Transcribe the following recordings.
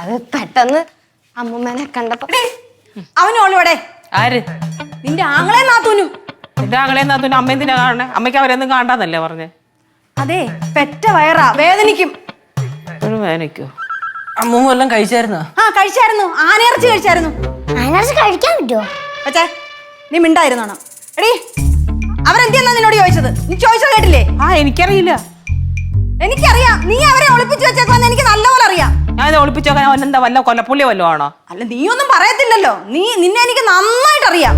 അത് പെട്ടെന്ന് അമ്മൂമ്മനെ കണ്ടപ്പോ അവനോളിവിടെ. ആര്? നിന്റെ ആങ്ങളെ നാത്തൂനും. നിന്റെ ആങ്ങളെ നാത്തൂന് അമ്മ എന്തിനാ കാണണേ അമ്മയ്ക്ക് അവരെന്നും കാണാന്നല്ലേ പറഞ്ഞേ? അതെ പെറ്റ വയറാ വേദനിക്കും. അമ്മൂമ്മ കഴിച്ചായിരുന്നോ? ആ കഴിച്ചായിരുന്നു. ആനയിറച്ചി കഴിച്ചായിരുന്നു. അതിനകത്ത് കഴിക്കാൻ പറ്റുമോ നീ മിണ്ടായിരുന്നോണം എടീ അവരെന്തിയെന്നാ നിന്നോട് ചോദിച്ചത്? നീ ചോദിച്ചത് കേട്ടില്ലേ? ആ എനിക്കറിയില്ല. എനിക്കറിയാം. നീ അവരെ ഒളിപ്പിച്ചു വെച്ചേക്കുമെന്ന് ഇത് ഒളിപ്പിച്ചോക്കാൻ അവൻ എന്താ വല്ല കൊലപ്പുള്ളി വല്ലോ ആണോ? അല്ല നീ ഒന്നും പറയത്തില്ലല്ലോ. നീ നിന്നെ എനിക്ക് നന്നായിട്ട് അറിയാം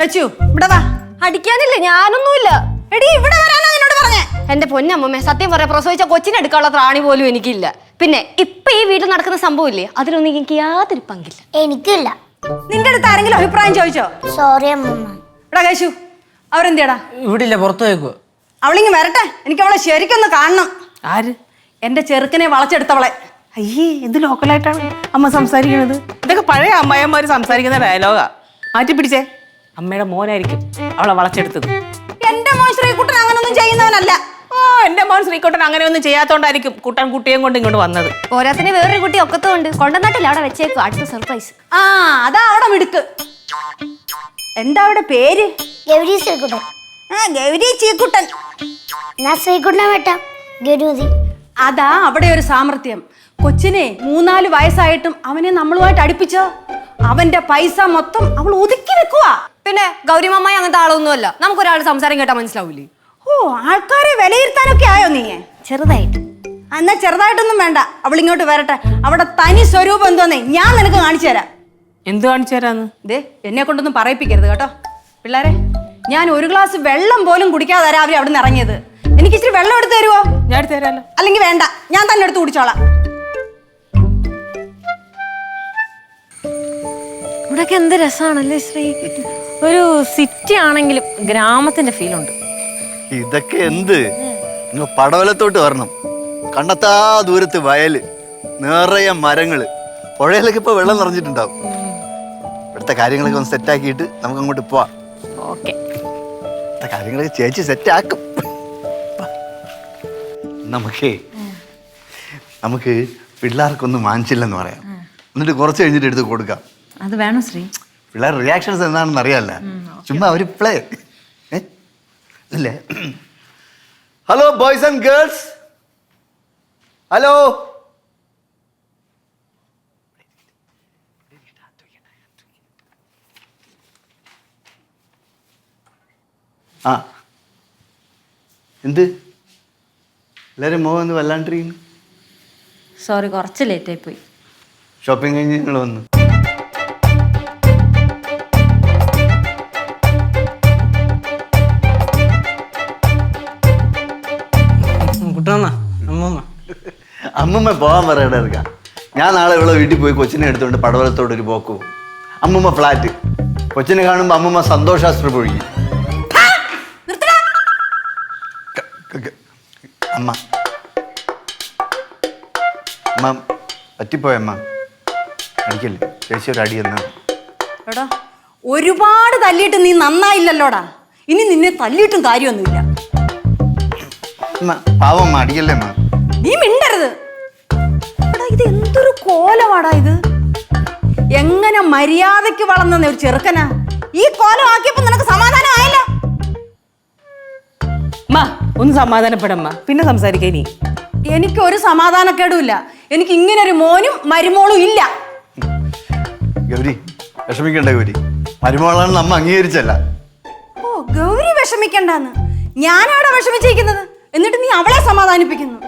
ലച്ചു ഇവിടെ വാ. അടിക്കാനില്ല ഞാനൊന്നുമില്ല. എടി ഇവിടെ വരാനാ നിന്നോട് പറഞ്ഞേ. എന്റെ പൊന്നമ്മമ്മേ സത്യം പറയാ പ്രസവിച്ച കൊച്ചിനെ എടുക്കാനുള്ള ത്രാണി പോലും എനിക്കില്ല. പിന്നെ ഇപ്പൊ ഈ വീട്ടിൽ നടക്കുന്ന സംഭവമില്ലേ? അതിലൊന്നും എനിക്ക് യാതൊരു പങ്കില്ല. എനിക്കില്ല. നിന്റെ അടുത്ത് ആരെങ്കിലും അഭിപ്രായം ചോദിച്ചോ? സോറി അമ്മമ്മ. എടാ കേശു അവരെന്തിയടാ? ഇവിടില്ല ഇല്ല പുറത്തു പോയേക്കോ അവളിങ്ങ് വരട്ടെ. എനിക്ക് അവളെ ശരിക്കൊന്ന് കാണണം. ആര്? എന്റെ ചെറുക്കനെ വളച്ചെടുത്തവളെ. അയ്യേ എന്ത് ലോക്കലായിട്ടാണ് അമ്മ സംസാരിക്കുന്നത് ഇതൊക്കെ പഴയ അമ്മയമ്മമാർ സംസാരിക്കുന്ന ഡയലോഗാ മാറ്റി പിടിച്ചേ. അമ്മയുടെ മോനായിരിക്കും അവളെ വളച്ചെടുത്തത്. എന്റെ മോൻ ശ്രീകുട്ടൻ അങ്ങനൊന്നും ചെയ്യുന്നവനല്ല. ഓ എന്റെ മോൻ ശ്രീകുട്ടൻ അങ്ങനെ ഒന്നും ചെയ്യാത്തോണ്ടായിരിക്കും കുട്ടൻ കുട്ടിയും കൊണ്ട് ഇങ്ങോട്ട് വന്നത്. പോരാത്തിന് വേറൊരു കുട്ടി ഒക്കത്തുണ്ട് കൊണ്ടുവന്നിട്ടില്ല അവിടെ വെച്ചേക്കും. അടുത്ത സർപ്രൈസ് ആ അതാ അവിടെ മിടുക്ക്. എന്താ അവിടെ പേര്? ഗൗരി ശ്രീകുട്ടൻ. ആ ഗൗരി ചീക്കുട്ടൻ ഞാൻ ശ്രീകുട്ടനെ വെട്ടാം. ഗൗരി. അതാ അവിടെ ഒരു സാമർത്ഥ്യം കൊച്ചിനെ മൂന്നാൽ വയസ്സായിട്ടും അവനെ നമ്മളുമായിട്ട് അടുപ്പിച്ച? അവന്റെ പൈസ മൊത്തം അവൾ ഒതുക്കി വെക്കുക പിന്നെ ഗൗരിമമ്മായി അങ്ങനത്തെ ആളൊന്നുമല്ല. നമുക്കൊരാൾ സംസാരം കേട്ടാ മനസ്സിലാവൂലേ? ഓ ആൾക്കാരെ വിലയിരുത്താനൊക്കെ ആയോ നീ? ചെറുതായിട്ട്. എന്നാ ചെറുതായിട്ടൊന്നും വേണ്ട. അവൾ ഇങ്ങോട്ട് വരട്ടെ. അവിടെ തനി സ്വരൂപം എന്തോന്നേ? ഞാൻ നിനക്ക് കാണിച്ചു തരാം. എന്ത് കാണിച്ചു തരാന്ന്? ദേ എന്നെ കൊണ്ടൊന്നും പറയിപ്പിക്കരുത് കേട്ടോ. പിള്ളേരെ ഞാൻ ഒരു ഗ്ലാസ് വെള്ളം പോലും കുടിക്കാതെ രാവിലെ അവിടെ നിന്ന് ഇറങ്ങിയത്. എനിക്ക് ഇച്ചിരി വെള്ളം എടുത്തു തരുമോ ഞാൻ എടുത്തു തരാലോ. അല്ലെങ്കിൽ വേണ്ട ഞാൻ തന്നെ എടുത്ത് കുടിച്ചോളാം. ഇവിടൊക്കെ എന്ത് രസമാണല്ലേ ശ്രീ? ഒരു സിറ്റി ആണെങ്കിലും ഗ്രാമത്തിന്റെ ഫീൽ ഉണ്ട്. ഇതൊക്കെ എന്ത്? നിങ്ങൾ പടവലത്തോട്ട് വരണം. കണ്ടെത്താ ദൂരത്ത് വയൽ നിറയെ മരങ്ങൾ. പുഴയിലൊക്കെ ഇപ്പൊ വെള്ളം നിറഞ്ഞിട്ടുണ്ടാവും. ഇവിടുത്തെ കാര്യങ്ങളൊക്കെ ഒന്ന് സെറ്റാക്കിയിട്ട് നമുക്ക് അങ്ങോട്ട് പോവാം. ഓക്കെ ഇവിടുത്തെ കാര്യങ്ങളൊക്കെ ചേച്ചി സെറ്റാക്കും നമുക്കേ നമുക്ക് പിള്ളേർക്കൊന്നും വാങ്ങിച്ചില്ലെന്ന് പറയാം. എന്നിട്ട് കുറച്ച് കഴിഞ്ഞിട്ട് എടുത്ത് കൊടുക്കാം. അത് വേണം ശ്രീ. പിള്ളേർ റിയാക്ഷൻസ് എന്താണെന്ന് അറിയാല്ല. ചുമ്മാ അവർ പ്ലേ അല്ലേ? Hello boys and girls hello ആ. എന്ത്? എല്ലാവരും മോഹം ഒന്ന് വല്ലാണ്ടിരിക്കുന്നു. സോറി കുറച്ച് ലേറ്റ് ആയി പോയി. ഷോപ്പിംഗ് കഴിഞ്ഞ് നിങ്ങൾ വന്നു. അമ്മൂമ്മ അമ്മമ്മ പോകാൻ പറയണ എടുക്കാം ഞാൻ നാളെ ഇവിടെ വീട്ടിൽ പോയി കൊച്ചിനെ എടുത്തുകൊണ്ട് പടവലത്തോട് ഒരു പോക്ക് പോകും. അമ്മമ്മ ഫ്ലാറ്റ് കൊച്ചിനെ കാണുമ്പോൾ അമ്മമ്മ സന്തോഷാസ്ത്ര പൊഴുകി അമ്മ. അമ്മ പറ്റിപ്പോയ അമ്മ? അടിക്കല്ലേ? ചേച്ചി ഒരു അടി എന്നാ എടാ ഒരുപാട് തല്ലിയിട്ട് നീ നന്നായില്ലല്ലോടാ. ഇനി നിന്നെ തല്ലിയിട്ടും കാര്യമൊന്നുമില്ല. അമ്മ പാവം അമ്മ അടിക്കല്ലേ അമ്മ? നീ മിണ്ടരുത്. എടാ ഇത് എന്തൊരു കോലമാടാ ഇത്? എങ്ങനെ മര്യാദയ്ക്ക് വളർന്ന ഒരു ചെറുക്കനാ? ഈ കോലം ആക്കിയപ്പോ നിനക്ക് സമാധാനം അമ്മ ഒന്ന് സമാധാനപ്പെടമ്മ പിന്നെ സംസാരിക്കാൻ നീ എനിക്ക് ഒരു സമാധാനക്കേടുമില്ല. എനിക്ക് ഇങ്ങനെ ഒരു മോനും മരുമോളും ഇല്ല. ഗൗരി വിഷമിക്കണ്ട ഗൗരി. മരുമോളാണ് നമ്മ അംഗീകരിച്ചല്ല. ഓ ഗൗരി വിഷമിക്കണ്ടെന്ന്. ഞാനാണ് വിഷമിച്ചിരിക്കുന്നത്? എന്നിട്ട് നീ അവളെ സമാധാനിപ്പിക്കുന്നു.